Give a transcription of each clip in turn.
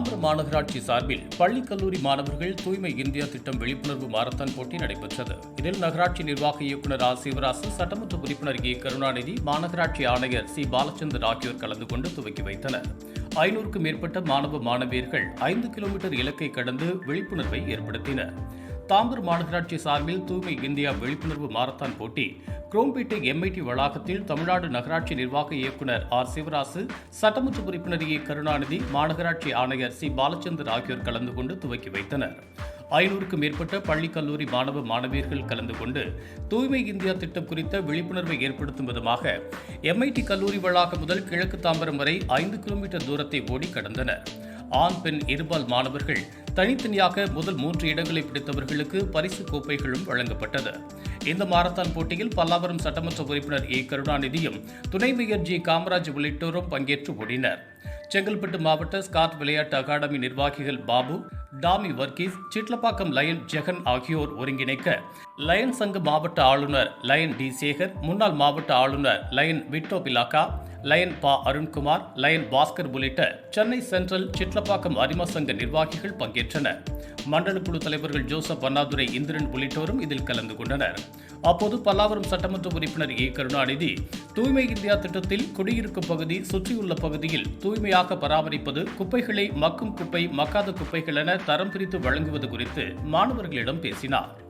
மாநகராட்சி சார்பில் பள்ளி கல்லூரி மாணவர்கள் தூய்மை இந்தியா திட்டம் விழிப்புணர்வு மாரத்தான் போட்டி நடைபெற்றது. இதில் நகராட்சி நிர்வாக இயக்குநர் ஆர் சிவராசு சட்டமன்ற உறுப்பினர் ஏ. கருணாநிதி மாநகராட்சி ஆணையர் சி. பாலச்சந்தர் ஆகியோர் கலந்து கொண்டு துவக்கி வைத்தனர். ஐநூறுக்கும் மேற்பட்ட மாணவ மாணவியர்கள் ஐந்து கிலோமீட்டர் இலக்கை கடந்து விழிப்புணர்வை ஏற்படுத்தினர். தாம்பரம் மாநகராட்சி சார்பில் தூய்மை இந்தியா விழிப்புணர்வு மாரத்தான் போட்டி. குரோம்பேட்டை எம்ஐடி வளாகத்தில் தமிழ்நாடு நகராட்சி நிர்வாக இயக்குநர் ஆர். சிவராசு சட்டமன்ற உறுப்பினர் ஏ கருணாநிதி மாநகராட்சி ஆணையர் சி. பாலச்சந்தர் ஆகியோர் கலந்து கொண்டு துவக்கி வைத்தனர். ஐநூறுக்கும் மேற்பட்ட பள்ளி கல்லூரி மாணவ மாணவியர்கள் கலந்து கொண்டு தூய்மை இந்தியா திட்டம் குறித்த விழிப்புணர்வை ஏற்படுத்தும் விதமாக எம்ஐடி கல்லூரி வளாகம் முதல் கிழக்கு தாம்பரம் வரை ஐந்து கிலோமீட்டர் தூரத்தை ஓடி கடந்தனர். ஆண் பெண் இருபால் மாணவர்கள் தனித்தனியாக முதல் மூன்று இடங்களை பிடித்தவர்களுக்கு பரிசு கோப்பைகளும் வழங்கப்பட்டது. இந்த மாரத்தான் போட்டியில் பல்லாவரம் சட்டமன்ற உறுப்பினர் ஏ. கருணாநிதியும் துணை மேயர் ஜி. காமராஜ் உள்ளிட்டோரும் பங்கேற்று ஓடினர். செங்கல்பட்டு மாவட்ட ஸ்காட் விளையாட்டு அகாடமி நிர்வாகிகள் பாபு டாமி வர்கீஸ் சிட்லப்பாக்கம் லயன் ஜெகன் ஆகியோர் ஒருங்கிணைக்க லயன் சங்க மாவட்ட ஆளுநர் லயன் டி. சேகர் முன்னாள் மாவட்ட ஆளுநர் லயன் விட்டோ பிலாக்கா லயன் பா அருண்குமார் லயன் பாஸ்கர் உள்ளிட்ட சென்னை சென்ட்ரல் சிட்லப்பாக்கம் அரிமா சங்க நிர்வாகிகள் பங்கேற்றனர். மண்டல குழு தலைவர்கள் ஜோசப் வண்ணாதுரை இந்திரன் உள்ளிட்டோரும் இதில் கலந்து கொண்டனர். அப்போது பல்லாவரம் சட்டமன்ற உறுப்பினர் ஏ. கருணாநிதி தூய்மை இந்தியா திட்டத்தில் குடியிருக்கும் பகுதி சுற்றியுள்ள பகுதியில் தூய்மையாக பராமரிப்பது குப்பைகளை மக்கும் குப்பை மக்காத குப்பைகள் என தரம் பிரித்து வழங்குவது குறித்து மாணவர்களிடம் பேசினார்.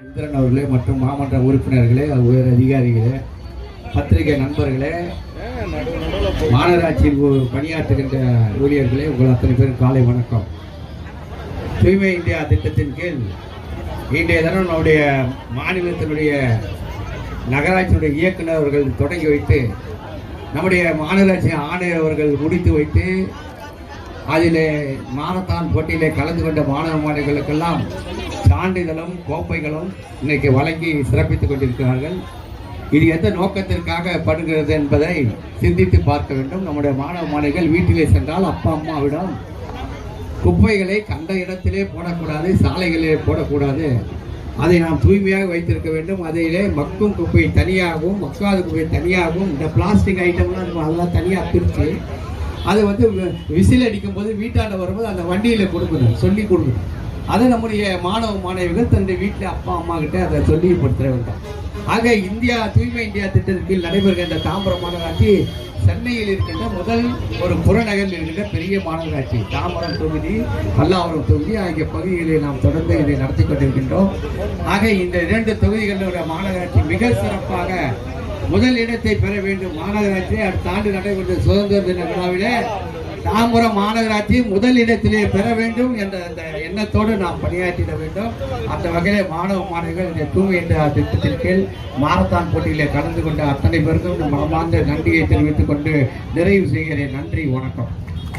இந்திரன் அவர்களே மற்றும் மாமன்ற உறுப்பினர்களே உயர் அதிகாரிகளே பத்திரிகை நண்பர்களே மாநகராட்சியில் பணியாற்றுகின்ற ஊழியர்களே உங்கள் அத்தனை பேரும் காலை வணக்கம். தூய்மை இந்தியா திட்டத்தின் கீழ் இன்றைய தினம் நம்முடைய மாநிலத்தினுடைய நகராட்சியினுடைய இயக்குநர் அவர்கள் தொடங்கி வைத்து நம்முடைய மாநகராட்சி ஆணையர் அவர்கள் முடித்து வைத்து அதிலே மாரத்தான் போட்டியிலே கலந்து கொண்ட மாணவ மாணவிகளுக்கெல்லாம் சான்றிதழும் கோப்பைகளும் இன்னைக்கு வழங்கி சிறப்பித்துக் கொண்டிருக்கிறார்கள். இது எந்த நோக்கத்திற்காக படுகிறது என்பதை சிந்தித்து பார்க்க வேண்டும். நம்முடைய மாணவ மாணவிகள் வீட்டிலே சென்றால் அப்பா அம்மாவிடம் குப்பைகளை கண்ட இடத்திலே போடக்கூடாது சாலைகளிலே போடக்கூடாது. அதை நாம் தூய்மையாக வைத்திருக்க வேண்டும். அதிலே மக்கும் குப்பை தனியாகவும் மக்காத குப்பை தனியாகவும் இந்த பிளாஸ்டிக் ஐட்டம்லாம் இருக்கும் அதெல்லாம் தனியாக பிரித்து அது வந்து விசில் அடிக்கும் போது வீட்டாண்ட வரும்போது அந்த வண்டியில் கொடுக்கணும் சொல்லி கொடுக்கணும். அதை நம்முடைய மாணவ மாணவிகள் தன்னுடைய வீட்டில் அப்பா அம்மா கிட்ட அதை சொல்லிப்படுத்த வேண்டும் ஆக இந்தியா தூய்மை இந்தியா திட்டத்தின் கீழ் நடைபெறுகின்ற தாம்பரம் மாநகராட்சி சென்னையில் இருக்கின்ற முதல் ஒரு புறநகரில் இருக்கின்ற பெரிய மாநகராட்சி. தாம்பரம் தொகுதி பல்லாவரம் தொகுதி ஆகிய பகுதிகளை நாம் தொடர்ந்து இதை நடத்தி கொண்டிருக்கின்றோம். ஆக இந்த இரண்டு தொகுதிகளுடைய மாநகராட்சி மிக சிறப்பாக முதல் இடத்தை பெற வேண்டும். மாநகராட்சி அடுத்த ஆண்டு நடைபெற்ற சுதந்திர தின விழாவிலே தாம்பரம் மாநகராட்சி முதல் இடத்திலே பெற வேண்டும் என்ற அந்த எண்ணத்தோடு நாம் பணியாற்றிட வேண்டும். அந்த வகையிலே மாணவ மாணவிகள் இந்த தூய்மை என்ற திட்டத்தின் கீழ் மாரத்தான் போட்டியிலே கலந்து கொண்ட அத்தனை பேருக்கும் மனமார்ந்த நன்றியை தெரிவித்துக் கொண்டு நிறைவு செய்கிறேன். நன்றி வணக்கம்.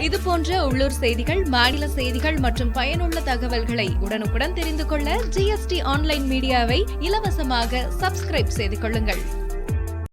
இது போன்ற உள்ளூர் செய்திகள் மாநில செய்திகள் மற்றும் பயனுள்ள தகவல்களை உடனுக்குடன் தெரிந்து கொள்ள ஜிஎஸ்டி ஆன்லைன் மீடியாவை இலவசமாக சப்ஸ்கிரைப் செய்து கொள்ளுங்கள்.